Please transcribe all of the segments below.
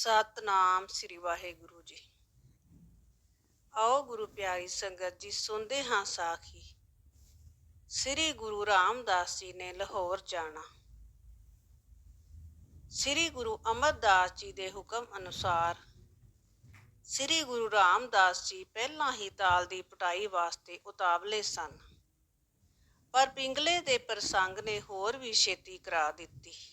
ਸਤਨਾਮ ਸ੍ਰੀ ਵਾਹਿਗੁਰੂ ਜੀ। ਆਓ ਗੁਰੂ ਪਿਆਰੀ ਸੰਗਤ ਜੀ, ਸੁਣਦੇ ਹਾਂ ਸਾਖੀ। ਸ੍ਰੀ ਗੁਰੂ ਰਾਮਦਾਸ ਜੀ ਨੇ ਲਾਹੌਰ ਜਾਣਾ। ਸ੍ਰੀ ਗੁਰੂ ਅਮਰਦਾਸ ਜੀ ਦੇ ਹੁਕਮ ਅਨੁਸਾਰ ਸ੍ਰੀ ਗੁਰੂ ਰਾਮਦਾਸ ਜੀ ਪਹਿਲਾਂ ਹੀ ਤਾਲ ਦੀ ਪਟਾਈ ਵਾਸਤੇ ਉਤਾਵਲੇ ਸਨ। ਪਰ ਪਿੰਗਲੇ ਦੇ ਪ੍ਰਸੰਗ ਨੇ ਹੋਰ ਵੀ ਛੇਤੀ ਕਰਾ ਦਿੱਤੀ।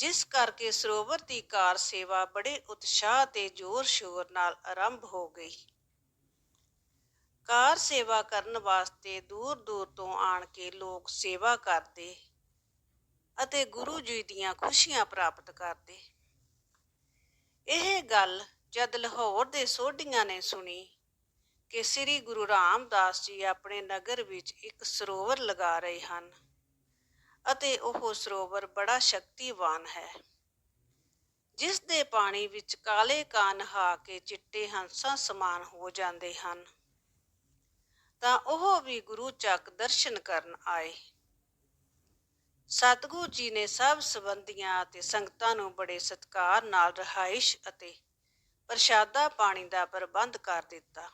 ਜਿਸ ਕਰਕੇ ਸਰੋਵਰ ਦੀ ਕਾਰ ਸੇਵਾ ਬੜੇ ਉਤਸ਼ਾਹ ਤੇ ਜ਼ੋਰ ਸ਼ੋਰ ਨਾਲ ਆਰੰਭ ਹੋ ਗਈ। ਕਾਰ ਸੇਵਾ ਕਰਨ ਵਾਸਤੇ ਦੂਰ ਦੂਰ ਤੋਂ ਆਣ ਕੇ ਲੋਕ ਸੇਵਾ ਕਰਦੇ ਅਤੇ ਗੁਰੂ ਜੀ ਦੀਆਂ ਖੁਸ਼ੀਆਂ ਪ੍ਰਾਪਤ ਕਰਦੇ। ਇਹ ਗੱਲ ਜਦ ਲਾਹੌਰ ਦੇ ਸੋਢੀਆਂ ਨੇ ਸੁਣੀ ਕਿ ਸ੍ਰੀ ਗੁਰੂ ਰਾਮਦਾਸ ਜੀ ਆਪਣੇ ਨਗਰ ਵਿੱਚ ਇੱਕ ਸਰੋਵਰ ਲਗਾ ਰਹੇ ਹਨ। ਅਤੇ ਉਹ ਸਰੋਵਰ ਬੜਾ ਸ਼ਕਤੀਵਾਨ ਹੈ। ਜਿਸ ਦੇ ਪਾਣੀ ਵਿੱਚ ਕਾਲੇ ਕਾਨ ਨਹਾ ਕੇ ਚਿੱਟੇ ਹੰਸਾਂ ਸਮਾਨ ਹੋ ਜਾਂਦੇ ਹਨ, ਤਾਂ ਉਹ ਵੀ ਗੁਰੂ ਚੱਕ ਦਰਸ਼ਨ ਕਰਨ ਆਏ। ਸਤਿਗੁਰੂ ਜੀ ਨੇ ਸਭ ਸੰਬੰਧੀਆਂ ਅਤੇ ਸੰਗਤਾਂ ਨੂੰ ਬੜੇ ਸਤਿਕਾਰ ਨਾਲ ਰਹਾਇਸ਼ ਅਤੇ ਪ੍ਰਸ਼ਾਦਾ ਪਾਣੀ ਦਾ ਪ੍ਰਬੰਧ ਕਰ ਦਿੱਤਾ।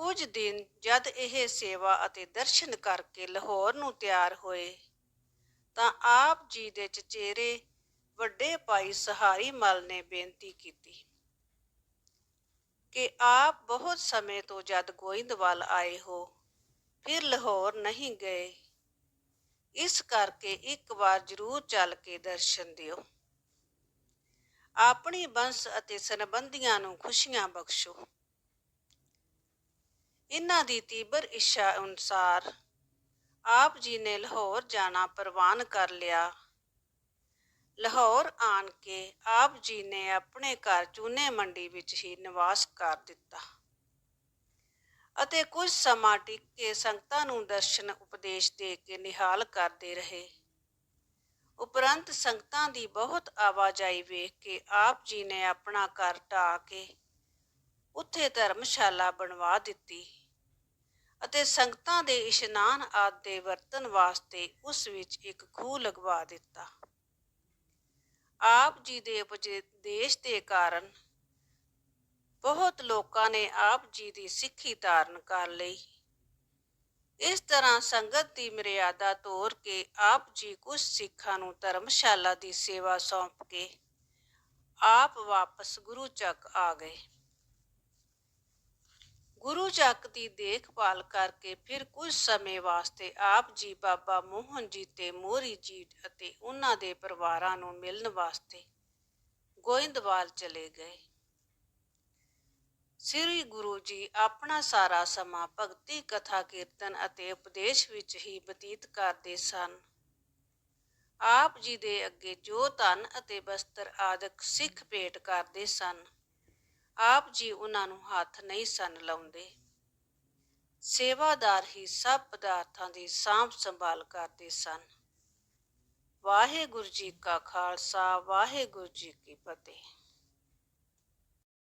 ਕੁਝ ਦਿਨ ਜਦ ਇਹ ਸੇਵਾ ਅਤੇ ਦਰਸ਼ਨ ਕਰਕੇ ਲਾਹੌਰ ਨੂੰ ਤਿਆਰ ਹੋਏ, ਤਾਂ ਆਪ ਜੀ ਦੇ ਚਚੇਰੇ ਵੱਡੇ ਭਾਈ ਸਹਾਰੀ ਮਲ ਨੇ ਬੇਨਤੀ ਕੀਤੀ ਕਿ ਆਪ ਬਹੁਤ ਸਮੇਂ ਤੋਂ ਜਦ ਗੋਇੰਦਵਾਲ ਆਏ ਹੋ, ਫਿਰ ਲਾਹੌਰ ਨਹੀਂ ਗਏ। ਇਸ ਕਰਕੇ ਇੱਕ ਵਾਰ ਜ਼ਰੂਰ ਚੱਲ ਕੇ ਦਰਸ਼ਨ ਦਿਓ। ਆਪਣੀ ਬੰਸ ਅਤੇ ਸੰਬੰਧੀਆਂ ਨੂੰ ਖੁਸ਼ੀਆਂ ਬਖਸ਼ੋ। ਇਹਨਾਂ ਦੀ ਤੀਬਰ ਇੱਛਾ ਅਨੁਸਾਰ ਆਪ ਜੀ ਨੇ ਲਾਹੌਰ ਜਾਣਾ ਪ੍ਰਵਾਨ ਕਰ ਲਿਆ। ਲਾਹੌਰ ਆਣ ਕੇ ਆਪ ਜੀ ਨੇ ਆਪਣੇ ਘਰ ਚੂਨੇ ਮੰਡੀ ਵਿੱਚ ਹੀ ਨਿਵਾਸ ਕਰ ਦਿੱਤਾ ਅਤੇ ਕੁਝ ਸਮਾਂ ਟਿਕ ਕੇ ਸੰਗਤਾਂ ਨੂੰ ਦਰਸ਼ਨ ਉਪਦੇਸ਼ ਦੇ ਕੇ ਨਿਹਾਲ ਕਰਦੇ ਰਹੇ। ਉਪਰੰਤ ਸੰਗਤਾਂ ਦੀ ਬਹੁਤ ਆਵਾਜਾਈ ਵੇਖ ਕੇ ਆਪ ਜੀ ਨੇ ਆਪਣਾ ਘਰ ਢਾ ਕੇ ਉੱਥੇ ਧਰਮਸ਼ਾਲਾ ਬਣਵਾ ਦਿੱਤੀ। ਅਤੇ ਸੰਗਤਾਂ ਦੇ ਇਸ਼ਨਾਨ ਆਦਿ ਦੇ ਵਰਤਨ ਵਾਸਤੇ ਉਸ ਵਿੱਚ ਇੱਕ ਖੂਹ ਲਗਵਾ ਦਿੱਤਾ। ਆਪ ਜੀ ਦੇ ਉਪਦੇਸ਼ ਦੇ ਕਾਰਨ ਬਹੁਤ ਲੋਕਾਂ ਨੇ ਆਪ ਜੀ ਦੀ ਸਿੱਖੀ ਧਾਰਨ ਕਰ ਲਈ। ਇਸ ਤਰ੍ਹਾਂ ਸੰਗਤ ਦੀ ਮਰਿਆਦਾ ਤੋਰ ਕੇ ਆਪ ਜੀ ਕੁਝ ਸਿੱਖਾਂ ਨੂੰ ਧਰਮਸ਼ਾਲਾ ਦੀ ਸੇਵਾ ਸੌਂਪ ਕੇ ਆਪ ਵਾਪਸ ਗੁਰੂ ਚੱਕ ਆ ਗਏ। ਗੁਰੂ ਚੱਕ ਦੀ ਦੇਖਭਾਲ ਕਰਕੇ ਫਿਰ ਕੁਝ ਸਮੇਂ ਵਾਸਤੇ ਆਪ ਜੀ ਬਾਬਾ ਮੋਹਨ ਜੀ ਤੇ ਮੋਰੀ ਜੀ ਅਤੇ ਉਹਨਾਂ ਦੇ ਪਰਿਵਾਰਾਂ ਨੂੰ ਮਿਲਣ ਵਾਸਤੇ ਗੋਇੰਦਵਾਲ ਚਲੇ ਗਏ। ਸ੍ਰੀ ਗੁਰੂ ਜੀ ਆਪਣਾ ਸਾਰਾ ਸਮਾਂ ਭਗਤੀ ਕਥਾ ਕੀਰਤਨ ਅਤੇ ਉਪਦੇਸ਼ ਵਿੱਚ ਹੀ ਬਤੀਤ ਕਰਦੇ ਸਨ। ਆਪ ਜੀ ਦੇ ਅੱਗੇ ਜੋ ਧਨ ਅਤੇ ਬਸਤਰ ਆਦਿਕ ਸਿੱਖ ਭੇਟ ਕਰਦੇ ਸਨ। ਆਪ ਜੀ ਉਹਨਾਂ ਨੂੰ ਹੱਥ ਨਹੀਂ ਸਨ ਲਾਉਂਦੇ। ਸੇਵਾਦਾਰ ਹੀ ਸਭ ਪਦਾਰਥਾਂ ਦੀ ਸਾਂਭ ਸੰਭਾਲ ਕਰਦੇ ਸਨ। ਵਾਹਿਗੁਰੂ ਜੀ ਕਾ ਖਾਲਸਾ, ਵਾਹਿਗੁਰੂ ਜੀ ਕੀ ਫਤਿਹ।